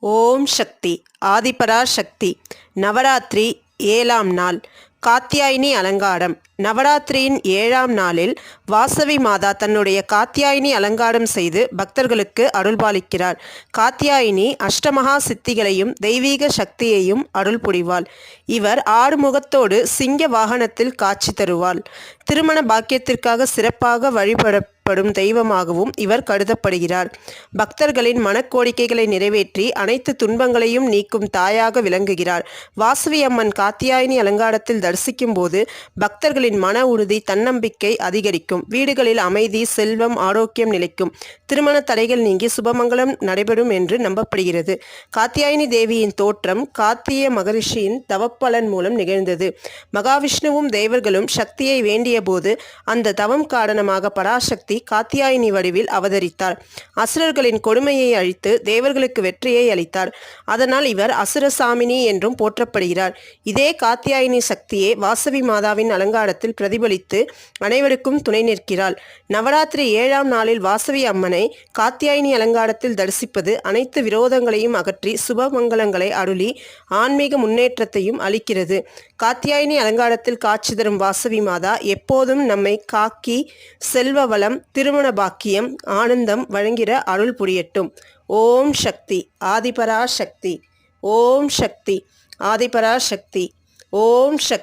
ஓம் சக்தி ஆதிபரா சக்தி நவராத்திரி ஏழாம் நாள் காத்தியாயினி அலங்காரம். நவராத்திரியின் ஏழாம் நாளில் வாசவி மாதா தன்னுடைய காத்தியாயினி அலங்காரம் செய்து பக்தர்களுக்கு அருள்பாலிக்கிறார். காத்தியாயினி அஷ்டமகா சித்திகளையும் தெய்வீக சக்தியையும் அருள் புரிவாள். இவர் ஆறுமுகத்தோடு சிங்க வாகனத்தில் காட்சி தருவாள். திருமண பாக்கியத்திற்காக சிறப்பாக வழிபட வழிபடும் தெய்வமாகவும் இவர் கருதப்படுகிறார். பக்தர்களின் மனக்கோரிக்கைகளை நிறைவேற்றி அனைத்து துன்பங்களையும் நீக்கும் தாயாக விளங்குகிறார். வாசவி அம்மன் காத்தியாயினி அலங்காரத்தில் தரிசிக்கும் போது பக்தர்களின் மன உறுதி தன்னம்பிக்கை அதிகரிக்கும். வீடுகளில் அமைதி செல்வம் ஆரோக்கியம் நிலைக்கும். திருமண தடைகள் நீங்கி சுபமங்கலம் நடைபெறும் என்று நம்பப்படுகிறது. காத்தியாயினி தேவியின் தோற்றம் காத்திய மகரிஷியின் தவப்பலன் மூலம் நிகழ்ந்தது. மகாவிஷ்ணுவும் தேவர்களும் சக்தியை வேண்டிய போது அந்த தவம் காரணமாக பராசக்தி காத்தியாயினி வடிவில் அவதரித்தார். அசுரர்களின் கொடுமையை அழித்து தேவர்களுக்கு வெற்றியை அளித்தார். அதனால் இவர் அசுரசாமினி என்றும் போற்றப்படுகிறார். இதே காத்தியாயினி சக்தியே வாசவி மாதாவின் அலங்காரத்தில் பிரதிபலித்து அனைவருக்கும் துணை நிற்கிறாள். நவராத்திரி ஏழாம் நாளில் வாசவி அம்மனை காத்தியாயினி அலங்காரத்தில் தரிசிப்பது அனைத்து விரோதங்களையும் அகற்றி சுபமங்கலங்களை அருளி ஆன்மீக முன்னேற்றத்தையும் அளிக்கிறது. காத்தியாயினி அலங்காரத்தில் காட்சி தரும் வாசவி மாதா எப்போதும் நம்மை காக்கி செல்வ வளம் திருமண பாக்கியம் ஆனந்தம் வழங்கிற அருள் புரியட்டும். ஓம் சக்தி ஆதிபரா சக்தி ஓம் சக்தி ஆதிபரா சக்தி ஓம் சக்தி.